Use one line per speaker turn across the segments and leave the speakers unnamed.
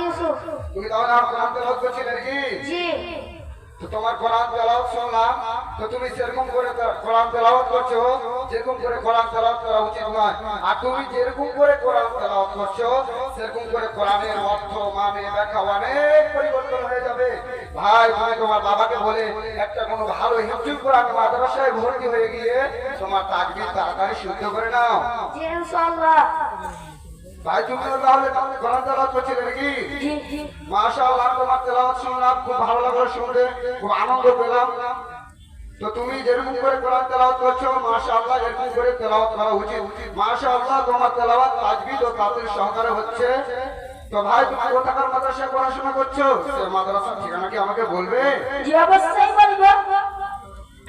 ইউসুফ
তুমি তাহলে আর কোরআন তেলাওয়াত করছিলে নাকি?
জি।
তো তোমার কোরআন তেলাওয়াত শুনলাম তো তুমি সেরকম করে কোরআন তেলাওয়াত করছ যেরকম করে কোরআন তেলাওয়াত করা উচিত নয়। আর তুমি যেরকম করে কোরআন তেলাওয়াত করছ সেরকম করে কোরআনের অর্থ মানে ব্যাখ্যা অনেক পরিবর্তন হয়ে যাবে। ভাই তুমি তোমার বাবাকে বলে একটা কোনো ভালো হিন্দু কোরআন মাদ্রাসায় ভর্তি হয়ে গিয়ে তোমার তাকবির তাড়াতাড়ি শুদ্ধ করে নাও।
জি ইনশাআল্লাহ।
ভাই তুমি তাহলে কোরআন তেলাওয়াত করছিলে নাকি? মাশাআল্লাহ তোমার তেলাওয়াত শুনলাম খুব ভালো লাগল শুনতে খুব আনন্দ পেলাম। তো তুমি যেরকম করে কোরআন তেলাওয়াত করছ মাশাআল্লাহ এরকম করে তেলাওয়াত করা উচিত। মাশাআল্লাহ তোমার তেলাওয়াত তাজবিদ ও তাতিল সহকারে হচ্ছে। তো ভাই তুমি কোথাকার মাদ্রাসায় পড়াশোনা করছ? সে মাদ্রাসার ঠিকানা কি আমাকে বলবে?
জি অবশ্যই বলব।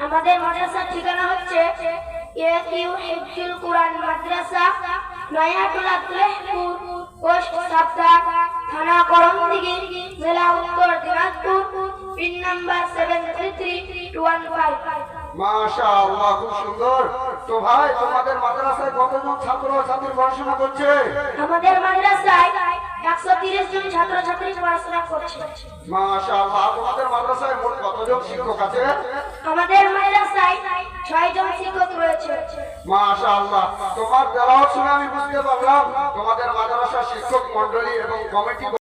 আমাদের মাদ্রাসার ঠিকানা হচ্ছে you হিফজুল Quran Madrasa নয়াটুলা তুলেহপুর post Sabda থানা করমদিঘি জেলা Uttar Dinajpur pin number seven three three two one five.
মাশাআল্লাহ খুব সুন্দর। তো ভাই তোমাদের মাদ্রাসায় কতজন ছাত্র ছাত্রী পড়াশোনা করছে?
আমাদের মাদ্রাসায় একশো তিরিশ জন ছাত্র ছাত্রী পড়াশোনা করছে।
মাশাআল্লাহ তোমাদের মাদ্রাসায় মোট কতজন শিক্ষক আছে?
আমাদের মাদ্রাসায় ছয় জন শিক্ষক রয়েছে
তোমার তেলাওয়াত শুনে আমি বুঝতে পারলাম তোমাদের মাদ্রাসা শিক্ষক মণ্ডলী এবং কমিটি